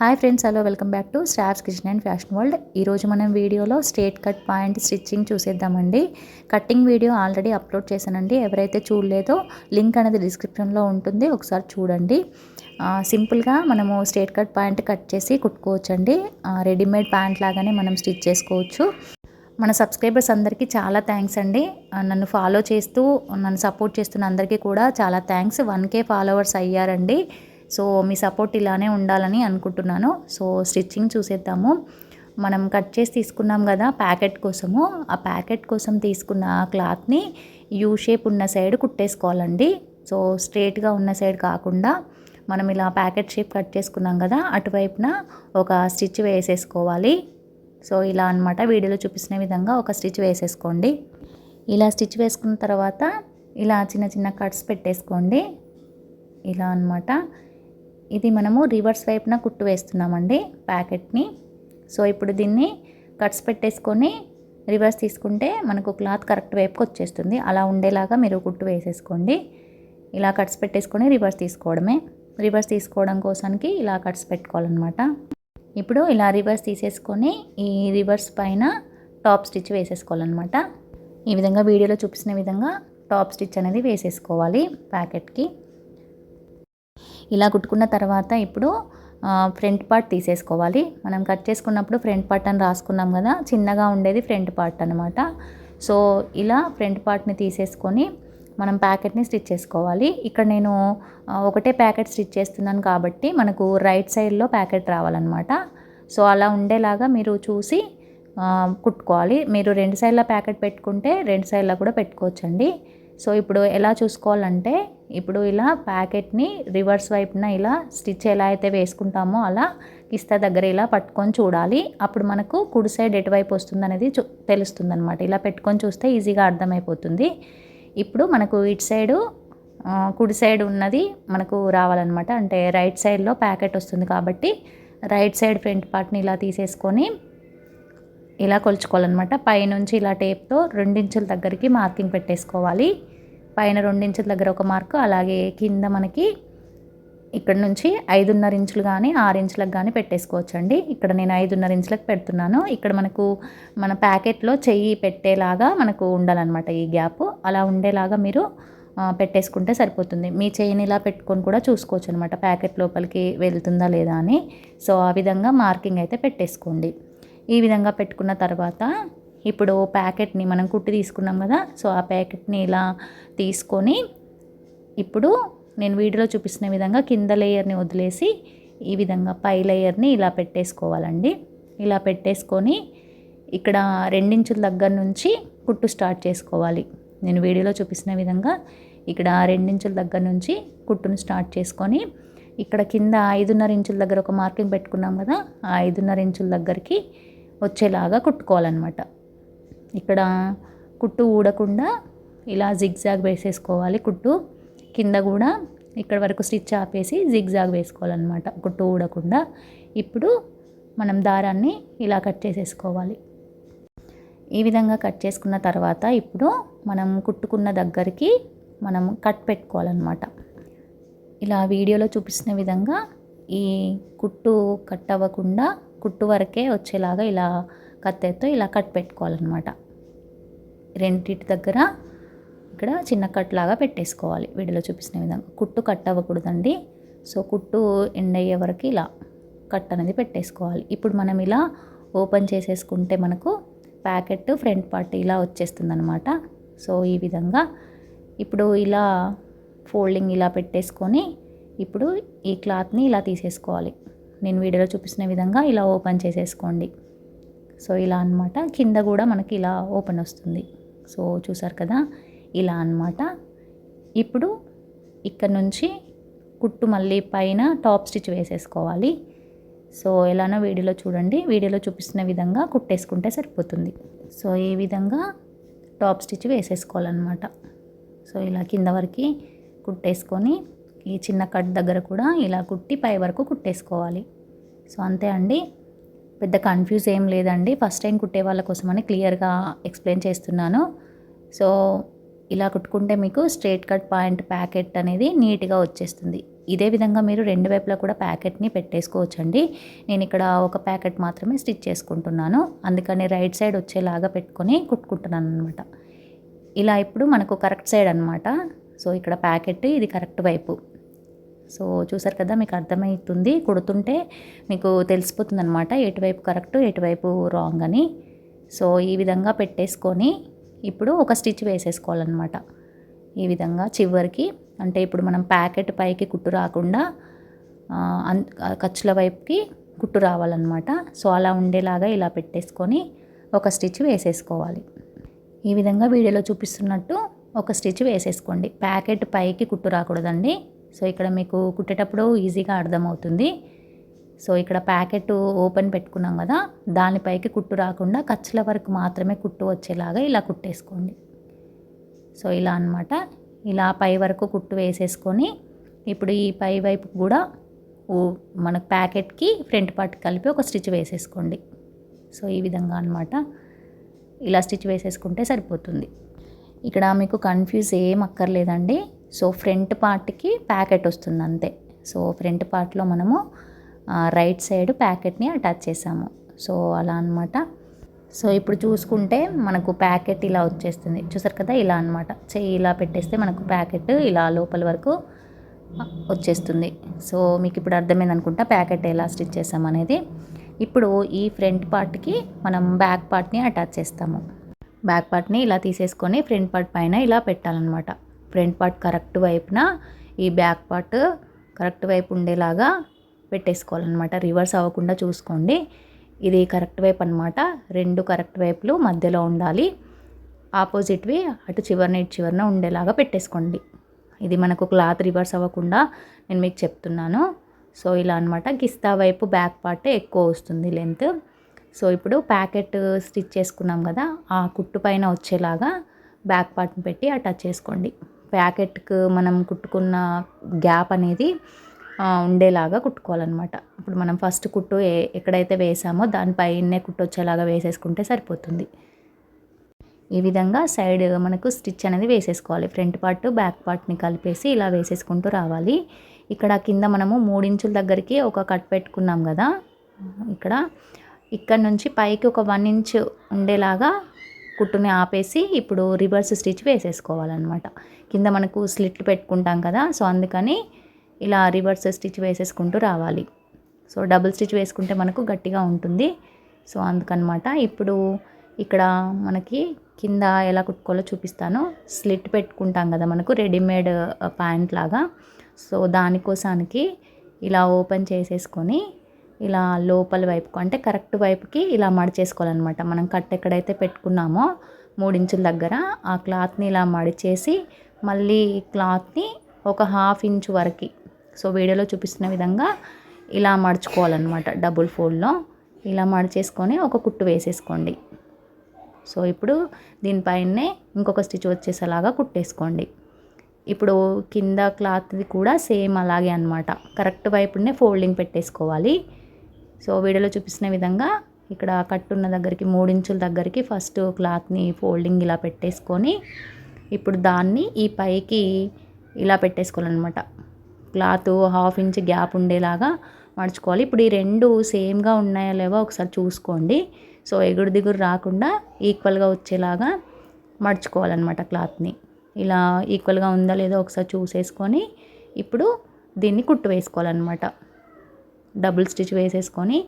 Hi friends hello welcome back to Stars Kitchen and Fashion World ఈరోజు మనం వీడియోలో straight cut point stitching చూసేద్దామండి. Cutting video already upload చేశానండి. ఎవరైతే చూడలేదో link అనేది డిస్క్రిప్షన్లో ఉంటుంది ఒకసారి చూడండి. సింపుల్గా మనము స్ట్రేట్ కట్ పాయింట్ కట్ చేసి కుట్టుకోవచ్చండి. రెడీమేడ్ ప్యాంట్ లాగానే మనం స్టిచ్ చేసుకోవచ్చు. మన సబ్స్క్రైబర్స్ అందరికీ చాలా థ్యాంక్స్ అండి. నన్ను ఫాలో చేస్తూ నన్ను సపోర్ట్ చేస్తున్న అందరికీ కూడా చాలా థ్యాంక్స్ వన్ కే ఫాలోవర్స్ అయ్యారండి. సో మీ సపోర్ట్ ఇలానే ఉండాలని అనుకుంటున్నాను. సో స్టిచ్చింగ్ చూసేద్దాము. మనం కట్ చేసి తీసుకున్నాం కదా ప్యాకెట్ కోసము. ఆ ప్యాకెట్ కోసం తీసుకున్న క్లాత్ని యూ షేప్ ఉన్న సైడ్ కుట్టేసుకోవాలండి. సో స్ట్రేట్గా ఉన్న సైడ్ కాకుండా మనం ఇలా ప్యాకెట్ షేప్ కట్ చేసుకున్నాం కదా అటువైపున ఒక స్టిచ్ వేసేసుకోవాలి. సో ఇలా అనమాట వీడియోలో చూపిస్తున్న విధంగా ఒక స్టిచ్ వేసేసుకోండి. ఇలా స్టిచ్ వేసుకున్న తర్వాత ఇలా చిన్న చిన్న కట్స్ పెట్టేసుకోండి. ఇలా అనమాట ఇది మనము రివర్స్ వైపున కుట్టు వేస్తున్నామండి ప్యాకెట్ని. సో ఇప్పుడు దీన్ని కట్స్ పెట్టేసుకొని రివర్స్ తీసుకుంటే మనకు క్లాత్ కరెక్ట్ వైపుకి వచ్చేస్తుంది. అలా ఉండేలాగా మీరు కుట్టు వేసేసుకోండి. ఇలా కట్స్ పెట్టేసుకొని రివర్స్ తీసుకోవడమే. రివర్స్ తీసుకోవడం కోసానికి ఇలా కట్స్ పెట్టుకోవాలన్నమాట. ఇప్పుడు ఇలా రివర్స్ తీసేసుకొని ఈ రివర్స్ పైన టాప్ స్టిచ్ వేసేసుకోవాలన్నమాట. ఈ విధంగా వీడియోలో చూపిస్తున్న విధంగా టాప్ స్టిచ్ అనేది వేసేసుకోవాలి ప్యాకెట్కి. ఇలా కుట్టుకున్న తర్వాత ఇప్పుడు ఫ్రంట్ పార్ట్ తీసేసుకోవాలి. మనం కట్ చేసుకున్నప్పుడు ఫ్రంట్ పార్ట్ అని రాసుకున్నాం కదా చిన్నగా ఉండేది ఫ్రంట్ పార్ట్ అనమాట సో ఇలా ఫ్రంట్ పార్ట్ని తీసేసుకొని మనం ప్యాకెట్ని స్టిచ్ చేసుకోవాలి. ఇక్కడ నేను ఒకటే ప్యాకెట్ స్టిచ్ చేస్తున్నాను కాబట్టి మనకు రైట్ సైడ్లో ప్యాకెట్ రావాలన్నమాట. సో అలా ఉండేలాగా మీరు చూసి కుట్టుకోవాలి. మీరు రెండు సైడ్ల ప్యాకెట్ పెట్టుకుంటే రెండు సైడ్లో కూడా పెట్టుకోవచ్చండి. సో ఇప్పుడు ఎలా చూసుకోవాలంటే ఇప్పుడు ఇలా ప్యాకెట్ని రివర్స్ వైపున ఇలా స్టిచ్ ఎలా అయితే వేసుకుంటామో అలా కిస్తా దగ్గర ఇలా పట్టుకొని చూడాలి. అప్పుడు మనకు కుడి సైడ్ ఎటువైపు వస్తుంది అనేది చూ తెలుస్తుంది అనమాట ఇలా పెట్టుకొని చూస్తే ఈజీగా అర్థమైపోతుంది. ఇప్పుడు మనకు ఇటు సైడు కుడి సైడ్ ఉన్నది మనకు రావాలన్నమాట. అంటే రైట్ సైడ్లో ప్యాకెట్ వస్తుంది కాబట్టి రైట్ సైడ్ ఫ్రంట్ పార్ట్ని ఇలా తీసేసుకొని ఇలా కొలుచుకోవాలన్నమాట. పైనుంచి ఇలా టేప్తో రెండించుల దగ్గరికి మార్కింగ్ పెట్టేసుకోవాలి. పైన రెండించుల దగ్గర ఒక మార్కు అలాగే కింద మనకి ఇక్కడ నుంచి ఐదున్నర ఇంచులు కానీ ఆరు ఇంచులకు కానీ పెట్టేసుకోవచ్చండి. ఇక్కడ నేను ఐదున్నర ఇంచులకు పెడుతున్నాను. ఇక్కడ మనకు మన ప్యాకెట్లో చెయ్యి పెట్టేలాగా మనకు ఉండాలన్నమాట ఈ గ్యాప్. అలా ఉండేలాగా మీరు పెట్టేసుకుంటే సరిపోతుంది. మీ చేయిని ఇలా పెట్టుకొని కూడా చూసుకోవచ్చు అనమాట ప్యాకెట్ లోపలికి వెళ్తుందా లేదా అని. సో ఆ విధంగా మార్కింగ్ అయితే పెట్టేసుకోండి. ఈ విధంగా పెట్టుకున్న తర్వాత ఇప్పుడు ప్యాకెట్ని మనం కుట్టి తీసుకున్నాం కదా సో ఆ ప్యాకెట్ని ఇలా తీసుకొని ఇప్పుడు నేను వీడియోలో చూపిస్తున్న విధంగా కింద లేయర్ని వదిలేసి ఈ విధంగా పై లేయర్ని ఇలా పెట్టేసుకోవాలండి. ఇలా పెట్టేసుకొని ఇక్కడ రెండించుల దగ్గర నుంచి కుట్టు స్టార్ట్ చేసుకోవాలి. నేను వీడియోలో చూపిస్తున్న విధంగా ఇక్కడ రెండించుల దగ్గర నుంచి కుట్టును స్టార్ట్ చేసుకొని ఇక్కడ కింద ఐదున్నర ఇంచుల దగ్గర ఒక మార్కింగ్ పెట్టుకున్నాం కదా ఆ ఐదున్నర ఇంచుల దగ్గరికి వచ్చేలాగా కుట్టుకోవాలన్నమాట. ఇక్కడ కుట్టు ఊడకుండా ఇలా జిగ్జాగ్ వేసేసుకోవాలి కుట్టు. కింద కూడా ఇక్కడ వరకు స్టిచ్ ఆపేసి జిగ్జాగ్ వేసుకోవాలన్నమాట కుట్టు ఊడకుండా. ఇప్పుడు మనం దారాన్ని ఇలా కట్ చేసేసుకోవాలి. ఈ విధంగా కట్ చేసుకున్న తర్వాత ఇప్పుడు మనం కుట్టుకున్న దగ్గరికి మనం కట్ పెట్టుకోవాలన్నమాట. ఇలా వీడియోలో చూపిస్తున్న విధంగా ఈ కుట్టు కట్ అవ్వకుండా కుట్టు వరకే వచ్చేలాగా ఇలా కత్తెతో ఇలా కట్ పెట్టుకోవాలన్నమాట. రెండింటి దగ్గర ఇక్కడ చిన్న కట్ లాగా పెట్టేసుకోవాలి వీడియోలో చూపిస్తున్న విధంగా. కుట్టు కట్ అవ్వకూడదండి. సో కుట్టు ఎండ్ అయ్యే వరకు ఇలా కట్ అనేది పెట్టేసుకోవాలి. ఇప్పుడు మనం ఇలా ఓపెన్ చేసేసుకుంటే మనకు ప్యాకెట్ ఫ్రంట్ పార్ట్ ఇలా వచ్చేస్తుందనమాట సో ఈ విధంగా ఇప్పుడు ఇలా ఫోల్డింగ్ ఇలా పెట్టేసుకొని ఇప్పుడు ఈ క్లాత్ని ఇలా తీసేసుకోవాలి. నేను వీడియోలో చూపిస్తున్న విధంగా ఇలా ఓపెన్ చేసేసుకోండి. సో ఇలా అనమాట కింద కూడా మనకి ఇలా ఓపెన్ వస్తుంది. సో చూసారు కదా? ఇలా అనమాట ఇప్పుడు ఇక్కడ నుంచి కుట్టు మళ్ళీ పైన టాప్ స్టిచ్ వేసేసుకోవాలి. సో ఎలానో వీడియోలో చూడండి. వీడియోలో చూపిస్తున్న విధంగా కుట్టేసుకుంటే సరిపోతుంది. సో ఈ విధంగా టాప్ స్టిచ్ వేసేసుకోవాలన్నమాట. సో ఇలా కింద వరకు కుట్టేసుకొని ఈ చిన్న కట్ దగ్గర కూడా ఇలా కుట్టి పై వరకు కుట్టేసుకోవాలి. సో అంతే అండి. పెద్ద కన్ఫ్యూజ్ ఏం లేదండి. ఫస్ట్ టైం కుట్టే వాళ్ళ కోసమని క్లియర్గా ఎక్స్ప్లెయిన్ చేస్తున్నాను. సో ఇలా కుట్టుకుంటే మీకు స్ట్రేట్ కట్ పాయింట్ ప్యాకెట్ అనేది నీట్గా వచ్చేస్తుంది. ఇదే విధంగా మీరు రెండు వైపులా కూడా ప్యాకెట్ని పెట్టేసుకోవచ్చండి. నేను ఇక్కడ ఒక ప్యాకెట్ మాత్రమే స్టిచ్ చేసుకుంటున్నాను. అందుకని రైట్ సైడ్ వచ్చేలాగా పెట్టుకొని కుట్టుకుంటున్నాను అనమాట ఇలా ఇప్పుడు మనకు కరెక్ట్ సైడ్ అనమాట సో ఇక్కడ ప్యాకెట్ ఇది కరెక్ట్ వైపు. సో చూసారు కదా మీకు అర్థమవుతుంది కుడుతుంటే మీకు తెలిసిపోతుంది అనమాట ఎటువైపు కరెక్ట్ ఎటువైపు రాంగ్ అని. సో ఈ విధంగా పెట్టేసుకొని ఇప్పుడు ఒక స్టిచ్ వేసేసుకోవాలన్నమాట. ఈ విధంగా చివరికి అంటే ఇప్పుడు మనం ప్యాకెట్ పైకి కుట్టు రాకుండా ఖర్చుల వైపుకి కుట్టు రావాలన్నమాట. సో అలా ఉండేలాగా ఇలా పెట్టేసుకొని ఒక స్టిచ్ వేసేసుకోవాలి. ఈ విధంగా వీడియోలో చూపిస్తున్నట్టు ఒక స్టిచ్ వేసేసుకోండి. ప్యాకెట్ పైకి కుట్టు రాకూడదండి. సో ఇక్కడ మీకు కుట్టేటప్పుడు ఈజీగా అర్థమవుతుంది. సో ఇక్కడ ప్యాకెట్ ఓపెన్ పెట్టుకున్నాం కదా దానిపైకి కుట్టు రాకుండా ఖర్చుల వరకు మాత్రమే కుట్టు వచ్చేలాగా ఇలా కుట్టేసుకోండి. సో ఇలా అనమాట ఇలా పై వరకు కుట్టు వేసేసుకొని ఇప్పుడు ఈ పై వైపు కూడా మనకు ప్యాకెట్కి ఫ్రంట్ పార్ట్ కలిపి ఒక స్టిచ్ వేసేసుకోండి. సో ఈ విధంగా అనమాట ఇలా స్టిచ్ వేసేసుకుంటే సరిపోతుంది. ఇక్కడ మీకు కన్ఫ్యూజ్ ఏం అక్కర్లేదండి. సో ఫ్రంట్ పార్ట్కి ప్యాకెట్ వస్తుంది అంతే. సో ఫ్రంట్ పార్ట్లో మనము రైట్ సైడ్ ప్యాకెట్ని అటాచ్ చేసాము. సో అలా అనమాట సో ఇప్పుడు చూసుకుంటే మనకు ప్యాకెట్ ఇలా వచ్చేస్తుంది. చూసారు కదా ఇలా అనమాట చెయ్యి ఇలా పెట్టేస్తే మనకు ప్యాకెట్ ఇలా లోపల వరకు వచ్చేస్తుంది. సో మీకు ఇప్పుడు అర్థమైంది అనుకుంటా ప్యాకెట్ ఎలా స్టిచ్ చేసామనేది. ఇప్పుడు ఈ ఫ్రంట్ పార్ట్కి మనం బ్యాక్ పార్ట్ని అటాచ్ చేస్తాము. బ్యాక్ పార్ట్ని ఇలా తీసేసుకొని ఫ్రంట్ పార్ట్ పైన ఇలా పెట్టాలన్నమాట. ఫ్రంట్ పార్ట్ కరెక్ట్ వైపున ఈ బ్యాక్ పార్ట్ కరెక్ట్ వైపు ఉండేలాగా పెట్టేసుకోవాలన్నమాట. రివర్స్ అవ్వకుండా చూసుకోండి. ఇది కరెక్ట్ వైపు అనమాట రెండు కరెక్ట్ వైపులు మధ్యలో ఉండాలి. ఆపోజిట్వి అటు చివరిన ఇటు చివరిన ఉండేలాగా పెట్టేసుకోండి. ఇది మనకు క్లాత్ రివర్స్ అవ్వకుండా నేను మీకు చెప్తున్నాను. సో ఇలా అనమాట కిస్తా వైపు బ్యాక్ పార్ట్ ఎక్కువ వస్తుంది లెంత్. సో ఇప్పుడు ప్యాకెట్ స్టిచ్ చేసుకున్నాం కదా ఆ కుట్టు పైన వచ్చేలాగా బ్యాక్ పార్ట్ని పెట్టి అటాచ్ చేసుకోండి. ప్యాకెట్కి మనం కుట్టుకున్న గ్యాప్ అనేది ఉండేలాగా కుట్టుకోవాలన్నమాట. ఇప్పుడు మనం ఫస్ట్ కుట్టు ఏ ఎక్కడైతే వేసామో దానిపైనే కుట్టు వచ్చేలాగా వేసేసుకుంటే సరిపోతుంది. ఈ విధంగా సైడ్ మనకు స్టిచ్ అనేది వేసేసుకోవాలి. ఫ్రంట్ పార్ట్ బ్యాక్ పార్ట్ని కలిపేసి ఇలా వేసేసుకుంటూ రావాలి. ఇక్కడ కింద మనము మూడించుల దగ్గరికి ఒక కట్ పెట్టుకున్నాం కదా ఇక్కడ ఇక్కడ నుంచి పైకి ఒక వన్ ఇంచ్ ఉండేలాగా కుట్టుని ఆపేసి ఇప్పుడు రివర్స్ స్టిచ్ వేసేసుకోవాలన్నమాట. కింద మనకు స్లిట్లు పెట్టుకుంటాం కదా సో అందుకని ఇలా రివర్స్ స్టిచ్ వేసేసుకుంటూ రావాలి. సో డబుల్ స్టిచ్ వేసుకుంటే మనకు గట్టిగా ఉంటుంది. సో అందుకనమాట ఇప్పుడు ఇక్కడ మనకి కింద ఎలా కుట్టుకోవాలో చూపిస్తాను. స్లిట్ పెట్టుకుంటాం కదా మనకు రెడీమేడ్ ప్యాంట్ uh, లాగా. సో దానికోసానికి ఇలా ఓపెన్ చేసేసుకొని ఇలా లోపల వైపుకు అంటే కరెక్ట్ వైపుకి ఇలా మడిచేసుకోవాలన్నమాట మనం కట్ ఎక్కడైతే పెట్టుకున్నామో మూడించుల దగ్గర ఆ క్లాత్ని ఇలా మడిచేసి మళ్ళీ క్లాత్ని ఒక హాఫ్ ఇంచ్ వరకు సో వీడియోలో చూపిస్తున్న విధంగా ఇలా మడుచుకోవాలన్నమాట డబుల్ ఫోల్డ్లో. ఇలా మడిచేసుకొని ఒక కుట్టు వేసేసుకోండి. సో ఇప్పుడు దీనిపైనే ఇంకొక స్టిచ్ వచ్చేసేలాగా కుట్టేసుకోండి. ఇప్పుడు కింద క్లాత్ది కూడా సేమ్ అలాగే అనమాట కరెక్ట్ వైపునే ఫోల్డింగ్ పెట్టేసుకోవాలి. సో వీడియోలో చూపిస్తున్న విధంగా ఇక్కడ కట్టున్న దగ్గరికి మూడించుల దగ్గరికి ఫస్ట్ క్లాత్ని ఫోల్డింగ్ ఇలా పెట్టేసుకొని ఇప్పుడు దాన్ని ఈ పైకి ఇలా పెట్టేసుకోవాలన్నమాట. క్లాత్ హాఫ్ ఇంచ్ గ్యాప్ ఉండేలాగా మడుచుకోవాలి. ఇప్పుడు ఈ రెండు సేమ్గా ఉన్నాయా లేవో ఒకసారి చూసుకోండి. సో ఎగుడు దిగురు రాకుండా ఈక్వల్గా వచ్చేలాగా మడుచుకోవాలన్నమాట క్లాత్ని ఇలా ఈక్వల్గా ఉందా లేదో ఒకసారి చూసేసుకొని ఇప్పుడు దీన్ని కుట్టు వేసుకోవాలన్నమాట. డబుల్ స్టిచ్ వేసేసుకొని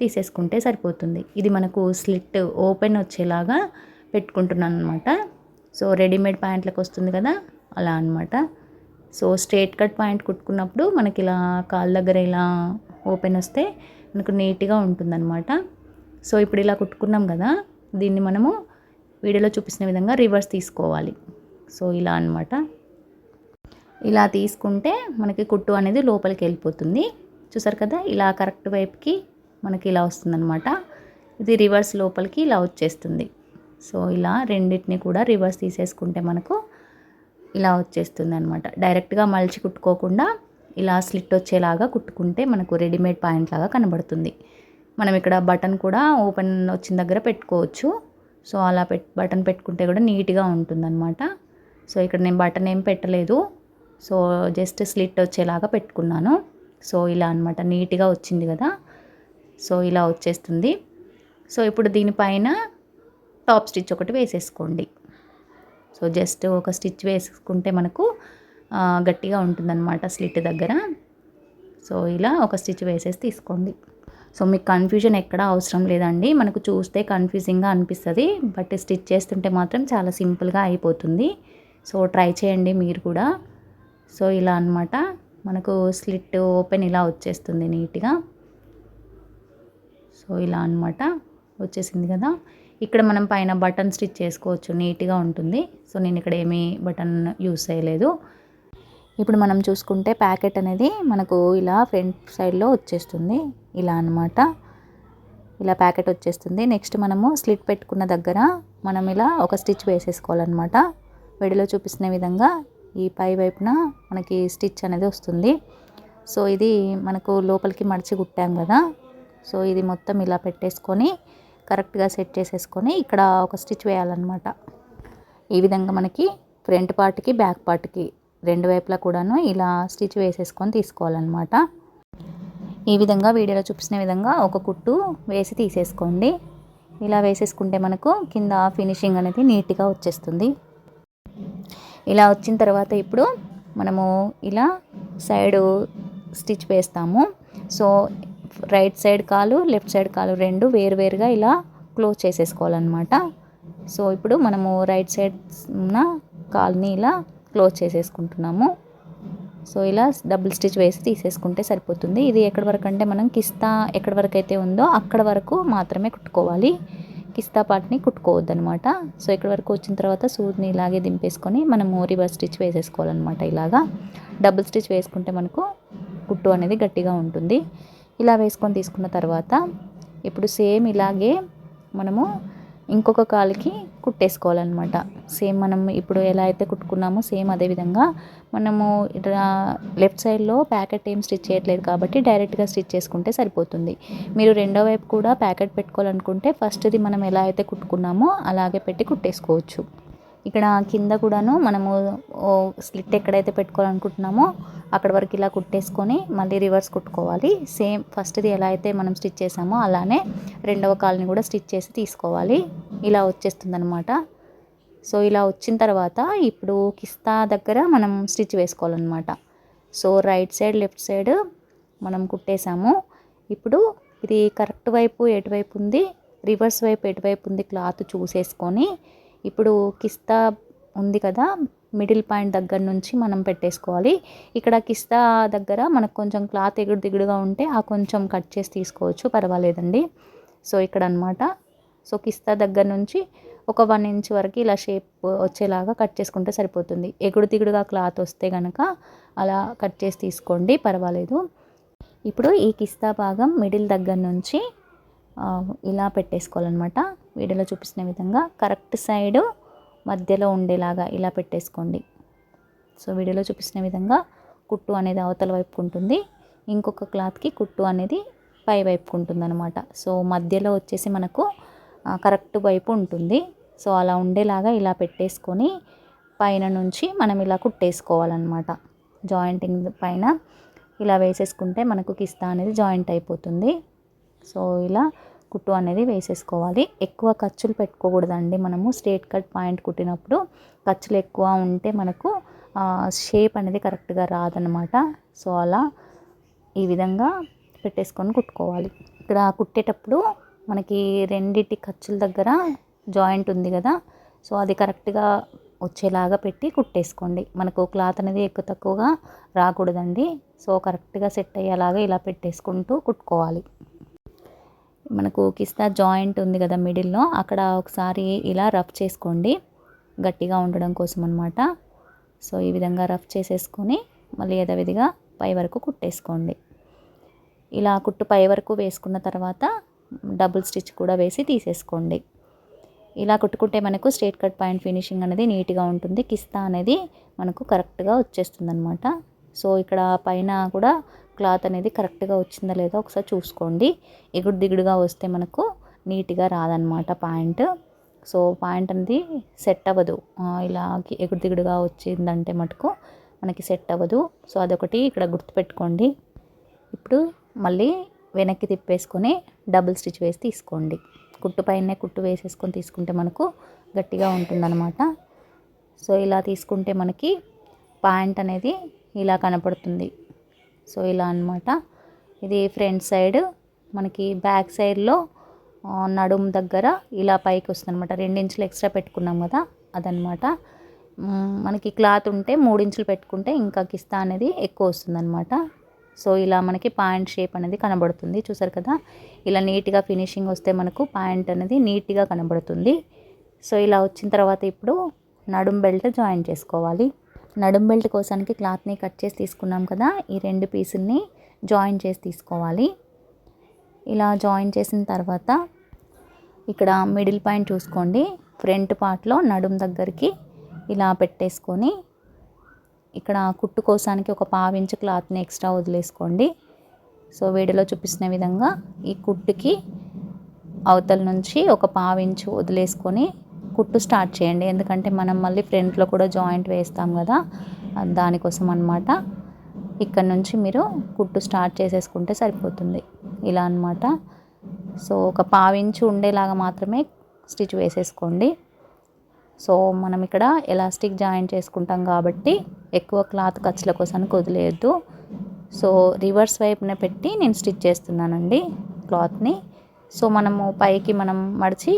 తీసేసుకుంటే సరిపోతుంది. ఇది మనకు స్లిట్ ఓపెన్ వచ్చేలాగా పెట్టుకుంటున్నాను అనమాట సో రెడీమేడ్ ప్యాంట్లకు వస్తుంది కదా అలా అనమాట సో స్ట్రేట్ కట్ ప్యాంట్ కుట్టుకున్నప్పుడు మనకి ఇలా కాళ్ళ దగ్గర ఇలా ఓపెన్ వస్తే మనకు నీట్గా ఉంటుందన్నమాట. సో ఇప్పుడు ఇలా కుట్టుకున్నాం కదా దీన్ని మనము వీడియోలో చూపిస్తున్న విధంగా రివర్స్ తీసుకోవాలి. సో ఇలా అనమాట ఇలా తీసుకుంటే మనకి కుట్టు అనేది లోపలికి వెళ్ళిపోతుంది. చూసారు కదా? ఇలా కరెక్ట్ వైపుకి మనకి ఇలా వస్తుందన్నమాట. ఇది రివర్స్ లోపలికి ఇలా వచ్చేస్తుంది. సో ఇలా రెండింటిని కూడా రివర్స్ తీసేసుకుంటే మనకు ఇలా వచ్చేస్తుంది అనమాట డైరెక్ట్గా మలిచి కుట్టుకోకుండా ఇలా స్లిట్ వచ్చేలాగా కుట్టుకుంటే మనకు రెడీమేడ్ పాయింట్ లాగా కనబడుతుంది. మనం ఇక్కడ బటన్ కూడా ఓపెన్ వచ్చిన దగ్గర పెట్టుకోవచ్చు. సో అలా పెట్ బటన్ పెట్టుకుంటే కూడా నీట్గా ఉంటుందన్నమాట. సో ఇక్కడ నేను బటన్ ఏం పెట్టలేదు. సో జస్ట్ స్లిట్ వచ్చేలాగా పెట్టుకున్నాను. సో ఇలా అనమాట నీట్గా వచ్చింది కదా. సో ఇలా వచ్చేస్తుంది. సో ఇప్పుడు దీనిపైన టాప్ స్టిచ్ ఒకటి వేసేసుకోండి. సో జస్ట్ ఒక స్టిచ్ వేసుకుంటే మనకు గట్టిగా ఉంటుందన్నమాట స్లిట్ దగ్గర. సో ఇలా ఒక స్టిచ్ వేసేసి తీసుకోండి. సో మీకు కన్ఫ్యూజన్ ఎక్కడ అవసరం లేదండి. మనకు చూస్తే కన్ఫ్యూజింగ్గా అనిపిస్తుంది. బట్ స్టిచ్ చేస్తుంటే మాత్రం చాలా సింపుల్గా అయిపోతుంది. సో ట్రై చేయండి మీరు కూడా. సో ఇలా అనమాట మనకు స్లిట్ ఓపెన్ ఇలా వచ్చేస్తుంది నీట్గా. సో ఇలా అనమాట వచ్చేసింది కదా. ఇక్కడ మనం పైన బటన్ స్టిచ్ చేసుకోవచ్చు నీట్గా ఉంటుంది. సో నేను ఇక్కడ ఏమీ బటన్ యూస్ చేయలేదు. ఇప్పుడు మనం చూసుకుంటే ప్యాకెట్ అనేది మనకు ఇలా ఫ్రంట్ సైడ్లో వచ్చేస్తుంది. ఇలా అనమాట ఇలా ప్యాకెట్ వచ్చేస్తుంది. నెక్స్ట్ మనము స్లిట్ పెట్టుకున్న దగ్గర మనం ఇలా ఒక స్టిచ్ వేసేసుకోవాలన్నమాట. వెడిలో చూపిస్తున్న విధంగా ఈ పై వైపున మనకి స్టిచ్ అనేది వస్తుంది. సో ఇది మనకు లోపలికి మడిచి కుట్టాం కదా. సో ఇది మొత్తం ఇలా పెట్టేసుకొని కరెక్ట్గా సెట్ చేసేసుకొని ఇక్కడ ఒక స్టిచ్ వేయాలన్నమాట. ఈ విధంగా మనకి ఫ్రంట్ పార్ట్కి బ్యాక్ పార్ట్కి రెండు వైపులా కూడాను ఇలా స్టిచ్ వేసేసుకొని తీసుకోవాలన్నమాట. ఈ విధంగా వీడియోలో చూపించిన విధంగా ఒక కుట్టు వేసి తీసేసుకోండి. ఇలా వేసేసుకుంటే మనకు కింద ఫినిషింగ్ అనేది నీట్గా వచ్చేస్తుంది. ఇలా వచ్చిన తర్వాత ఇప్పుడు మనము ఇలా సైడ్ స్టిచ్ వేస్తాము. సో రైట్ సైడ్ కాలు లెఫ్ట్ సైడ్ కాలు రెండు వేరువేరుగా ఇలా క్లోజ్ చేసేసుకోవాలన్నమాట. సో ఇప్పుడు మనము రైట్ సైడ్ ఉన్న కాల్ని ఇలా క్లోజ్ చేసేసుకుంటున్నాము. సో ఇలా డబుల్ స్టిచ్ వేసి తీసేసుకుంటే సరిపోతుంది. ఇది ఎక్కడి వరకు అంటే మనం కిస్తా ఎక్కడి వరకు అయితే ఉందో అక్కడ వరకు మాత్రమే కుట్టుకోవాలి. కిస్తా పార్ట్ని కుట్టుకోవద్దనమాట సో ఇక్కడ వరకు వచ్చిన తర్వాత సూదిని ఇలాగే దింపేసుకొని మనము రివర్స్ స్టిచ్ వేసేసుకోవాలన్నమాట ఇలాగా. డబుల్ స్టిచ్ వేసుకుంటే మనకు కుట్టు అనేది గట్టిగా ఉంటుంది. ఇలా వేసుకొని తీసుకున్న తర్వాత ఇప్పుడు సేమ్ ఇలాగే మనము ఇంకొక కాలుకి కుట్టేసుకోవాలన్నమాట. సేమ్ మనం ఇప్పుడు ఎలా అయితే కుట్టుకున్నామో సేమ్ అదే విధంగా మనము లెఫ్ట్ సైడ్లో ప్యాకెట్ ఏం స్టిచ్ చేయట్లేదు కాబట్టి డైరెక్ట్గా స్టిచ్ చేసుకుంటే సరిపోతుంది. మీరు రెండో వైపు కూడా ప్యాకెట్ పెట్టుకోవాలనుకుంటే ఫస్ట్ది మనం ఎలా అయితే కుట్టుకున్నామో అలాగే పెట్టి కుట్టేసుకోవచ్చు. ఇక్కడ కింద కూడాను మనము స్లిట్ ఎక్కడైతే పెట్టుకోవాలనుకుంటున్నామో అక్కడ వరకు ఇలా కుట్టేసుకొని మళ్ళీ రివర్స్ కుట్టుకోవాలి. సేమ్ ఫస్ట్ది ఎలా అయితే మనం స్టిచ్ చేసామో అలానే రెండవ కాల్ని కూడా స్టిచ్ చేసి తీసుకోవాలి. ఇలా వచ్చేస్తుంది అనమాట సో ఇలా వచ్చిన తర్వాత ఇప్పుడు కిస్తా దగ్గర మనం స్టిచ్ వేసుకోవాలన్నమాట. So right side left side మనం కుట్టేసాము. ఇప్పుడు ఇది కరెక్ట్ వైపు ఎటువైపు ఉంది? రివర్స్ వైపు ఎటువైపు ఉంది? క్లాత్ చూసేసుకొని ఇప్పుడు కిస్తా ఉంది కదా మిడిల్ పాయింట్ దగ్గర నుంచి మనం పెట్టేసుకోవాలి. ఇక్కడ కిస్తా దగ్గర మనకు కొంచెం క్లాత్ ఎగుడు దిగుడుగా ఉంటే ఆ కొంచెం కట్ చేసి తీసుకోవచ్చు పర్వాలేదండి. సో ఇక్కడ అనమాట సో కిస్తా దగ్గర నుంచి ఒక వన్ ఇంచ్ వరకు ఇలా షేప్ వచ్చేలాగా కట్ చేసుకుంటే సరిపోతుంది. ఎగుడు దిగుడుగా క్లాత్ వస్తే కనుక అలా కట్ చేసి తీసుకోండి పర్వాలేదు. ఇప్పుడు ఈ కిస్తా భాగం మిడిల్ దగ్గర నుంచి ఇలా పెట్టేసుకోవాలన్నమాట. వీడియోలో చూపిస్తున్న విధంగా కరెక్ట్ సైడ్ మధ్యలో ఉండేలాగా ఇలా పెట్టేసుకోండి. సో వీడియోలో చూపిస్తున్న విధంగా కుట్టు అనేది అవతల వైపుకు ఉంటుంది. ఇంకొక క్లాత్కి కుట్టు అనేది పై వైపుకు ఉంటుంది అనమాట సో మధ్యలో వచ్చేసి మనకు కరెక్ట్ వైపు ఉంటుంది. సో అలా ఉండేలాగా ఇలా పెట్టేసుకొని పైన నుంచి మనం ఇలా కుట్టేసుకోవాలన్నమాట. జాయింటింగ్ పైన ఇలా వేసేసుకుంటే మనకు కిస్తా అనేది జాయింట్ అయిపోతుంది. సో ఇలా కుట్టు అనేది వేసేసుకోవాలి. ఎక్కువ ఖర్చులు పెట్టుకోకూడదండి మనము. స్ట్రేట్ కట్ పాయింట్ కుట్టినప్పుడు ఖర్చులు ఎక్కువ ఉంటే మనకు షేప్ అనేది కరెక్ట్గా రాదనమాట సో అలా ఈ విధంగా పెట్టేసుకొని కుట్టుకోవాలి. ఇక్కడ కుట్టేటప్పుడు మనకి రెండింటి ఖర్చుల దగ్గర జాయింట్ ఉంది కదా సో అది కరెక్ట్గా వచ్చేలాగా పెట్టి కుట్టేసుకోండి. మనకు క్లాత్ అనేది ఎక్కువ తక్కువగా రాకూడదండి. సో కరెక్ట్గా సెట్ అయ్యేలాగా ఇలా పెట్టేసుకుంటూ కుట్టుకోవాలి. మనకు కిస్తా జాయింట్ ఉంది కదా మిడిల్లో అక్కడ ఒకసారి ఇలా రఫ్ చేసుకోండి. గట్టిగా ఉండడం కోసం అనమాట సో ఈ విధంగా రఫ్ చేసేసుకొని మళ్ళీ యథావిధిగా పై వరకు కుట్టేసుకోండి. ఇలా కుట్టు పై వరకు వేసుకున్న తర్వాత డబుల్ స్టిచ్ కూడా వేసి తీసేసుకోండి. ఇలా కుట్టుకుంటే మనకు స్ట్రేట్ కట్ పాయింట్ ఫినిషింగ్ అనేది నీట్గా ఉంటుంది. కిస్తా అనేది మనకు కరెక్ట్గా వచ్చేస్తుంది అనమాట సో ఇక్కడ పైన కూడా క్లాత్ అనేది కరెక్ట్గా వచ్చిందా లేదా ఒకసారి చూసుకోండి. ఎగుడు దిగుడుగా వస్తే మనకు నీట్గా రాదనమాట ప్యాంట్. సో ప్యాంట్ అనేది సెట్ అవ్వదు. ఇలా ఎగుడు దిగుడుగా వచ్చిందంటే మటుకు మనకి సెట్ అవ్వదు. సో అదొకటి ఇక్కడ గుర్తుపెట్టుకోండి. ఇప్పుడు మళ్ళీ వెనక్కి తిప్పేసుకొని డబుల్ స్టిచ్ వేసి తీసుకోండి. కుట్టు పైనే కుట్టు వేసేసుకొని తీసుకుంటే మనకు గట్టిగా ఉంటుందన్నమాట. సో ఇలా తీసుకుంటే మనకి ప్యాంట్ అనేది ఇలా కనపడుతుంది. సో ఇలా అనమాట ఇది ఫ్రంట్ సైడ్ మనకి బ్యాక్ సైడ్లో నడుము దగ్గర ఇలా పైకి వస్తుంది అనమాట రెండించులు ఎక్స్ట్రా పెట్టుకున్నాం కదా అదనమాట మనకి క్లాత్ ఉంటే మూడించులు పెట్టుకుంటే ఇంకా కిస్తా అనేది ఎక్కువ వస్తుందన్నమాట. సో ఇలా మనకి పాయింట్ షేప్ అనేది కనబడుతుంది చూసారు కదా? ఇలా నీట్గా ఫినిషింగ్ వస్తే మనకు పాయింట్ అనేది నీట్గా కనబడుతుంది. సో ఇలా వచ్చిన తర్వాత ఇప్పుడు నడుం బెల్ట్ జాయిన్ చేసుకోవాలి. నడుం బెల్ట్ కోసానికి క్లాత్ని కట్ చేసి తీసుకున్నాం కదా ఈ రెండు పీసుల్ని జాయిన్ చేసి తీసుకోవాలి. ఇలా జాయిన్ చేసిన తర్వాత ఇక్కడ మిడిల్ పాయింట్ చూసుకోండి ఫ్రంట్ పార్ట్లో నడుం దగ్గరికి ఇలా పెట్టేసుకొని ఇక్కడ కుట్టు కోసానికి ఒక పావించు క్లాత్ని ఎక్స్ట్రా వదిలేసుకోండి. సో వీడియోలో చూపిస్తున్న విధంగా ఈ కుట్టుకి అవతల నుంచి ఒక పావించు వదిలేసుకొని కుట్టు స్టార్ట్ చేయండి. ఎందుకంటే మనం మళ్ళీ ఫ్రంట్లో కూడా జాయింట్ వేస్తాం కదా దానికోసం అనమాట ఇక్కడ నుంచి మీరు కుట్టు స్టార్ట్ చేసేసుకుంటే సరిపోతుంది. ఇలా అనమాట సో ఒక పావించు ఉండేలాగా మాత్రమే స్టిచ్ వేసేసుకోండి. సో మనం ఇక్కడ ఎలాస్టిక్ జాయిన్ చేసుకుంటాం కాబట్టి ఎక్కువ క్లాత్ ఖర్చుల కోసం కుదిలేదు సో రివర్స్ వైపున పెట్టి నేను స్టిచ్ చేస్తున్నానండి క్లాత్ని సో మనము పైకి మనం మడిచి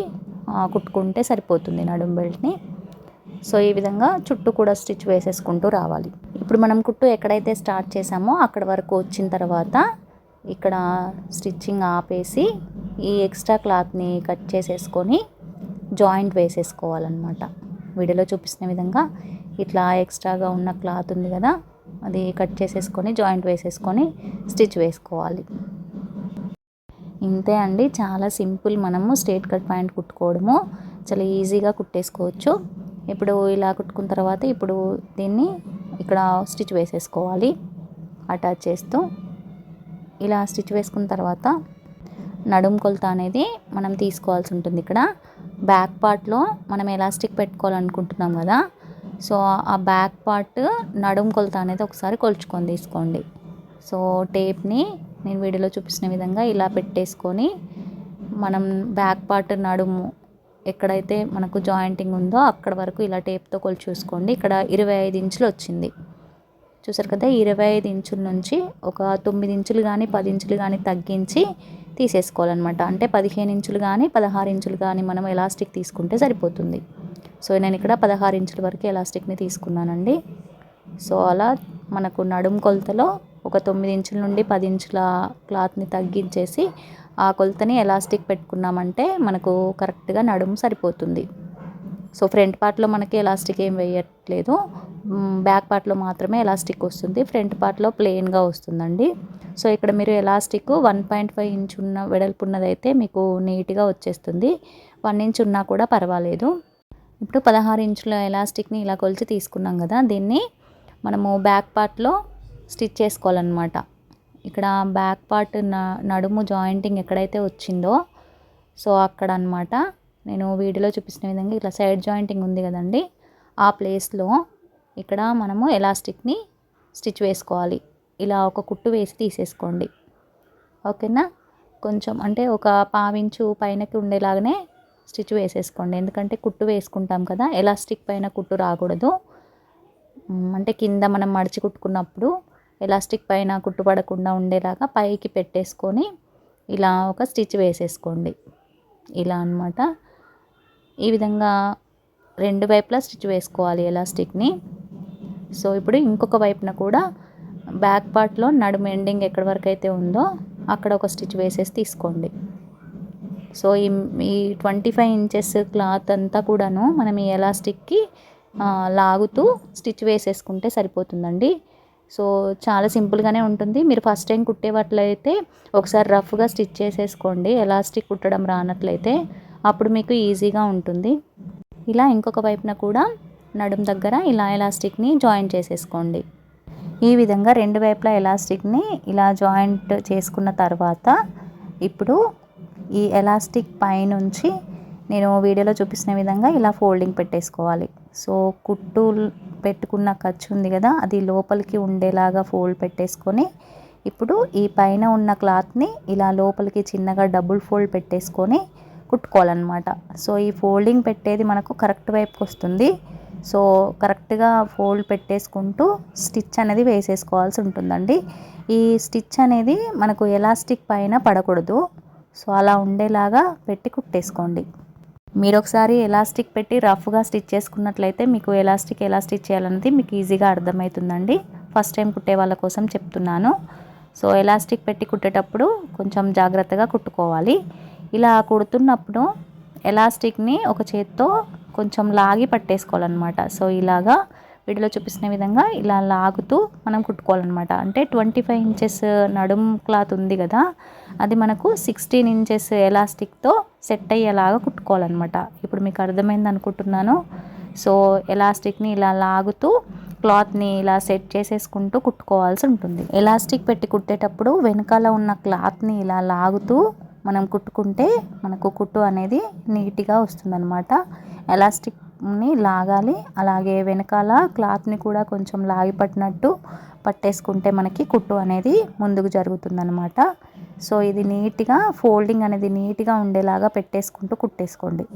కుట్టుకుంటే సరిపోతుంది నడుం బెల్ట్ని. సో ఈ విధంగా చుట్టూ కూడా స్టిచ్ వేసేసుకుంటూ రావాలి. ఇప్పుడు మనం కుట్టు ఎక్కడైతే స్టార్ట్ చేసామో అక్కడ వరకు వచ్చిన తర్వాత ఇక్కడ స్టిచ్చింగ్ ఆపేసి ఈ ఎక్స్ట్రా క్లాత్ని కట్ చేసేసుకొని జాయింట్ వేసేసుకోవాలన్నమాట. వీడియోలో చూపిస్తున్న విధంగా ఇట్లా ఎక్స్ట్రాగా ఉన్న క్లాత్ ఉంది కదా అది కట్ చేసేసుకొని జాయింట్ వేసేసుకొని స్టిచ్ వేసుకోవాలి. ఇంతే అండి. చాలా సింపుల్ మనము స్ట్రేట్ కట్ ప్యాంట్ కుట్టుకోవడము. చాలా ఈజీగా కుట్టేసుకోవచ్చు. ఇప్పుడు ఇలా కుట్టుకున్న తర్వాత ఇప్పుడు దీన్ని ఇక్కడ స్టిచ్ వేసేసుకోవాలి. అటాచ్ చేస్తూ ఇలా స్టిచ్ వేసుకున్న తర్వాత నడుము కొలత అనేది మనం తీసుకోవాల్సి ఉంటుంది ఇక్కడ. బ్యాక్ పార్ట్లో మనం ఎలాస్టిక్ పెట్టుకోవాలనుకుంటున్నాం కదా. సో ఆ బ్యాక్ పార్ట్ నడుము కొలత అనేది ఒకసారి కొలుచుకొని తీసుకోండి. సో టేప్ని నేను వీడియోలో చూపించిన విధంగా ఇలా పెట్టేసుకొని మనం బ్యాక్ పార్ట్ నడుము ఎక్కడైతే మనకు జాయింటింగ్ ఉందో అక్కడ వరకు ఇలా టేప్తో కొలు చూసుకోండి. ఇక్కడ ఇరవై ఐదు ఇంచులు వచ్చింది. చూసారు కదా ఇరవై ఐదు ఇంచుల నుంచి ఒక తొమ్మిది ఇంచులు కానీ పది ఇంచులు కానీ తగ్గించి తీసేసుకోవాలన్నమాట. అంటే పదిహేను ఇంచులు కానీ పదహారు ఇంచులు కానీ మనం ఎలాస్టిక్ తీసుకుంటే సరిపోతుంది. సో నేను ఇక్కడ పదహారు ఇంచుల వరకు ఎలాస్టిక్ని తీసుకున్నానండి. సో అలా మనకు నడుము కొలతలో ఒక తొమ్మిది ఇంచుల నుండి పది ఇంచుల క్లాత్ని తగ్గించేసి ఆ కొలతని ఎలాస్టిక్ పెట్టుకున్నామంటే మనకు కరెక్ట్గా నడుము సరిపోతుంది. సో ఫ్రంట్ పార్ట్లో మనకి ఎలాస్టిక్ ఏం వేయట్లేదు. బ్యాక్ పార్ట్లో మాత్రమే ఎలాస్టిక్ వస్తుంది. ఫ్రంట్ పార్ట్లో ప్లెయిన్గా వస్తుందండి. సో ఇక్కడ మీరు elastic one point five inch ఉన్న వెడల్పు ఉన్నదైతే మీకు నీట్గా వచ్చేస్తుంది. వన్ ఇంచ్ ఉన్నా కూడా పర్వాలేదు. ఇప్పుడు పదహారు ఇంచుల ఎలాస్టిక్ని ఇలా కొలిచి తీసుకున్నాం కదా దీన్ని మనము బ్యాక్ పార్ట్లో స్టిచ్ చేసుకోవాలన్నమాట. ఇక్కడ బ్యాక్ పార్ట్ నడుము జాయింటింగ్ ఎక్కడైతే వచ్చిందో సో అక్కడ అనమాట నేను వీడియోలో చూపిస్తున్న విధంగా ఇట్లా సైడ్ జాయింటింగ్ ఉంది కదండి ఆ ప్లేస్లో ఇక్కడ మనము ఎలాస్టిక్ని స్టిచ్ వేసుకోవాలి. ఇలా ఒక కుట్టు వేసి తీసేసుకోండి. ఓకేనా? కొంచెం అంటే ఒక పావించు పైనకి ఉండేలాగానే స్టిచ్ వేసేసుకోండి. ఎందుకంటే కుట్టు వేసుకుంటాం కదా ఎలాస్టిక్ పైన కుట్టు రాకూడదు. అంటే కింద మనం మడిచి కుట్టుకున్నప్పుడు ఎలాస్టిక్ పైన కుట్టుపడకుండా ఉండేలాగా పైకి పెట్టేసుకొని ఇలా ఒక స్టిచ్ వేసేసుకోండి. ఇలా అనమాట ఈ విధంగా రెండు వైపులా స్టిచ్ వేసుకోవాలి ఎలాస్టిక్ని. సో ఇప్పుడు ఇంకొక వైపున కూడా బ్యాక్ పార్ట్లో నడుము ఎండింగ్ ఎక్కడి వరకు అయితే ఉందో అక్కడ ఒక స్టిచ్ వేసేసి తీసుకోండి. సో ఈ ఈ ట్వంటీ ఫైవ్ ఇంచెస్ క్లాత్ అంతా కూడాను మనం ఈ ఎలాస్టిక్కి లాగుతూ స్టిచ్ వేసేసుకుంటే సరిపోతుందండి. సో చాలా సింపుల్గానే ఉంటుంది. మీరు ఫస్ట్ టైం కుట్టేవట్లయితే ఒకసారి రఫ్గా స్టిచ్ చేసేసుకోండి. ఎలాస్టిక్ కుట్టడం రానట్లయితే అప్పుడు మీకు ఈజీగా ఉంటుంది. ఇలా ఇంకొక వైపున కూడా నడుం దగ్గర ఇలా ఎలాస్టిక్ని జాయిన్ చేసేసుకోండి. ఈ విధంగా రెండు వైపులా ఎలాస్టిక్ని ఇలా జాయింట్ చేసుకున్న తర్వాత ఇప్పుడు ఈ ఎలాస్టిక్ పైనుంచి నేను వీడియోలో చూపిస్తున్న విధంగా ఇలా ఫోల్డింగ్ పెట్టేసుకోవాలి. సో కుట్టు పెట్టుకున్న ఖర్చు ఉంది కదా అది లోపలికి ఉండేలాగా ఫోల్డ్ పెట్టేసుకొని ఇప్పుడు ఈ పైన ఉన్న క్లాత్ని ఇలా లోపలికి చిన్నగా డబుల్ ఫోల్డ్ పెట్టేసుకొని కుట్టుకోవాలన్నమాట. సో ఈ ఫోల్డింగ్ పెట్టేది మనకు కరెక్ట్ వైపుకి వస్తుంది. సో కరెక్ట్గా ఫోల్డ్ పెట్టేసుకుంటూ స్టిచ్ అనేది వేసేసుకోవాల్సి ఉంటుందండి. ఈ స్టిచ్ అనేది మనకు ఎలాస్టిక్ పైన పడకూడదు. సో అలా ఉండేలాగా పెట్టి కుట్టేసుకోండి. మీరు ఒకసారి ఎలాస్టిక్ పెట్టి రఫ్గా స్టిచ్ చేసుకున్నట్లయితే మీకు ఎలాస్టిక్ ఎలా స్టిచ్ చేయాలన్నది మీకు ఈజీగా అర్థమవుతుందండి. ఫస్ట్ టైం కుట్టే వాళ్ళ కోసం చెప్తున్నాను. సో ఎలాస్టిక్ పెట్టి కుట్టేటప్పుడు కొంచెం జాగ్రత్తగా కుట్టుకోవాలి. ఇలా కుడుతున్నప్పుడు ఎలాస్టిక్ని ఒక చేత్తో కొంచెం లాగి పట్టేసుకోవాలన్నమాట. సో ఇలాగా వీడియోలో చూపిస్తున్న విధంగా ఇలా లాగుతూ మనం కుట్టుకోవాలన్నమాట. అంటే ట్వంటీ ఫైవ్ ఇంచెస్ నడుం క్లాత్ ఉంది కదా అది మనకు సిక్స్టీన్ ఇంచెస్ ఎలాస్టిక్తో సెట్ అయ్యేలాగా కుట్టుకోవాలన్నమాట. ఇప్పుడు మీకు అర్థమైంది అనుకుంటున్నాను. సో ఎలాస్టిక్ని ఇలా లాగుతూ క్లాత్ని ఇలా సెట్ చేసేసుకుంటూ కుట్టుకోవాల్సి ఉంటుంది. ఎలాస్టిక్ పెట్టి కుట్టేటప్పుడు వెనకాల ఉన్న క్లాత్ని ఇలా లాగుతూ మనం కుట్టుకుంటే మనకు కుట్టు అనేది నీట్గా వస్తుందన్నమాట. ఎలాస్టిక్ని లాగాలి. అలాగే వెనకాల క్లాత్ని కూడా కొంచెం లాగి పట్టినట్టు పట్టేసుకుంటే మనకి కుట్టు అనేది ముందుకు జరుగుతుందనమాట సో ఇది నీట్గా ఫోల్డింగ్ అనేది నీట్గా ఉండేలాగా పెట్టేసుకుంటూ కుట్టేసుకోండి.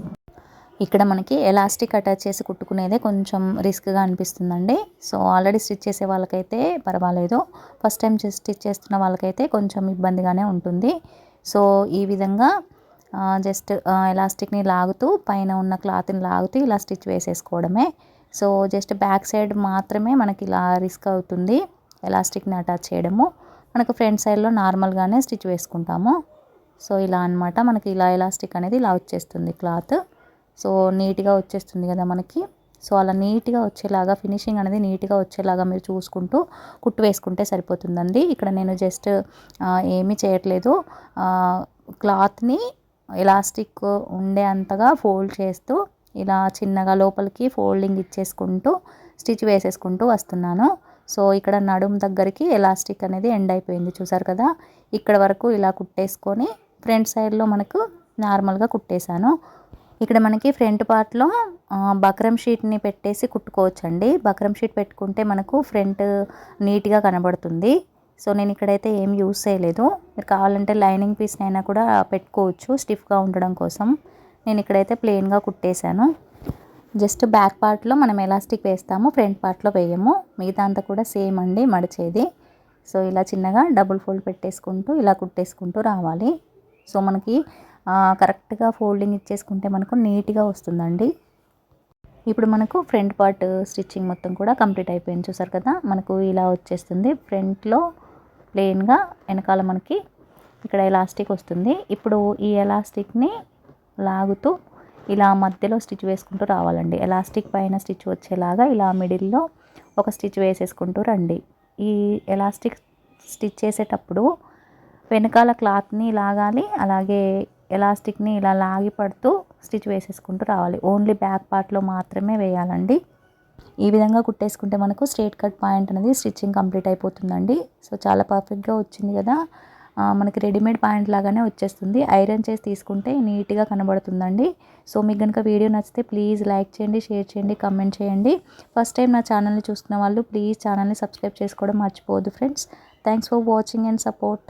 ఇక్కడ మనకి ఎలాస్టిక్ అటాచ్ చేసి కుట్టుకునేదే కొంచెం రిస్క్గా అనిపిస్తుందండి. సో ఆల్రెడీ స్టిచ్ చేసే వాళ్ళకైతే పర్వాలేదు. ఫస్ట్ టైం స్టిచ్ చేస్తున్న వాళ్ళకైతే కొంచెం ఇబ్బందిగానే ఉంటుంది. సో ఈ విధంగా జస్ట్ ఎలాస్టిక్ని లాగుతూ పైన ఉన్న క్లాత్ని లాగుతూ ఇలా స్టిచ్ వేసేసుకోవడమే. సో జస్ట్ బ్యాక్ సైడ్ మాత్రమే మనకి ఇలా రిస్క్ అవుతుంది. ఎలాస్టిక్ని అటాచ్ చేయడము. మనకు ఫ్రంట్ సైడ్లో నార్మల్గానే స్టిచ్ వేసుకుంటాము. సో ఇలా అనమాట మనకి ఇలా ఎలాస్టిక్ అనేది ఇలా వచ్చేస్తుంది క్లాత్. సో నీట్గా వచ్చేస్తుంది కదా మనకి. సో అలా నీట్గా వచ్చేలాగా ఫినిషింగ్ అనేది నీట్గా వచ్చేలాగా మీరు చూసుకుంటూ కుట్టు వేసుకుంటే సరిపోతుందండి. ఇక్కడ నేను జస్ట్ ఏమీ చేయట్లేదు. క్లాత్ని ఎలాస్టిక్ ఉండే అంతగా ఫోల్డ్ చేస్తూ ఇలా చిన్నగా లోపలికి ఫోల్డింగ్ ఇచ్చేసుకుంటూ స్టిచ్ వేసేసుకుంటూ వస్తున్నాను. సో ఇక్కడ నడుం దగ్గరికి ఎలాస్టిక్ అనేది ఎండ్ అయిపోయింది చూసారు కదా? ఇక్కడ వరకు ఇలా కుట్టేసుకొని ఫ్రంట్ సైడ్లో మనకు నార్మల్గా కుట్టేశాను. ఇక్కడ మనకి ఫ్రంట్ పార్ట్లో బక్రం షీట్ని పెట్టేసి కుట్టుకోవచ్చండి. బక్రం షీట్ పెట్టుకుంటే మనకు ఫ్రంట్ నీట్గా కనబడుతుంది. సో నేను ఇక్కడైతే ఏం యూస్ చేయలేదు. మీరు కావాలంటే లైనింగ్ పీస్ని అయినా కూడా పెట్టుకోవచ్చు స్టిఫ్గా ఉండడం కోసం. నేను ఇక్కడైతే ప్లెయిన్గా కుట్టేశాను. జస్ట్ బ్యాక్ పార్ట్లో మనం ఎలాస్టిక్ వేస్తాము ఫ్రంట్ పార్ట్లో వేయము. మిగతా అంతా కూడా సేమ్ అండి మడిచేది. సో ఇలా చిన్నగా డబుల్ ఫోల్డ్ పెట్టేసుకుంటూ ఇలా కుట్టేసుకుంటూ రావాలి. సో మనకి కరెక్ట్గా ఫోల్డింగ్ ఇచ్చేసుకుంటే మనకు నీట్గా వస్తుందండి. ఇప్పుడు మనకు ఫ్రంట్ పార్ట్ స్టిచ్చింగ్ మొత్తం కూడా కంప్లీట్ అయిపోయింది. చూసారు కదా మనకు ఇలా వచ్చేస్తుంది. ఫ్రంట్లో ప్లెయిన్గా వెనకాల మనకి ఇక్కడ ఎలాస్టిక్ వస్తుంది. ఇప్పుడు ఈ ఎలాస్టిక్ని లాగుతూ ఇలా మధ్యలో స్టిచ్ వేసుకుంటూ రావాలండి. ఎలాస్టిక్ పైన స్టిచ్ వచ్చేలాగా ఇలా మిడిల్లో ఒక స్టిచ్ వేసేసుకుంటూ రండి. ఈ ఎలాస్టిక్ స్టిచ్ చేసేటప్పుడు వెనకాల క్లాత్ని లాగాలి అలాగే ఎలాస్టిక్ని ఇలా లాగి పడుతూ స్టిచ్ వేసేసుకుంటూ రావాలి. ఓన్లీ బ్యాక్ పార్ట్లో మాత్రమే వేయాలండి. ఈ విధంగా కుట్టేసుకుంటే మనకు స్ట్రేట్ కట్ పాయింట్ అనేది స్టిచ్చింగ్ కంప్లీట్ అయిపోతుందండి. సో చాలా పర్ఫెక్ట్గా వచ్చింది కదా. మనకి రెడీమేడ్ ప్యాంట్ లాగానే వచ్చేస్తుంది. ఐరన్ చేసి తీసుకుంటే నీట్గా కనబడుతుందండి. సో మీకు కనుక వీడియో నచ్చితే ప్లీజ్ లైక్ చేయండి షేర్ చేయండి కమెంట్ చేయండి. ఫస్ట్ టైం నా ఛానల్ని చూస్తున్న వాళ్ళు ప్లీజ్ ఛానల్ని సబ్స్క్రైబ్ చేసుకోవడం మర్చిపోవద్దు friends. Thanks for watching and support.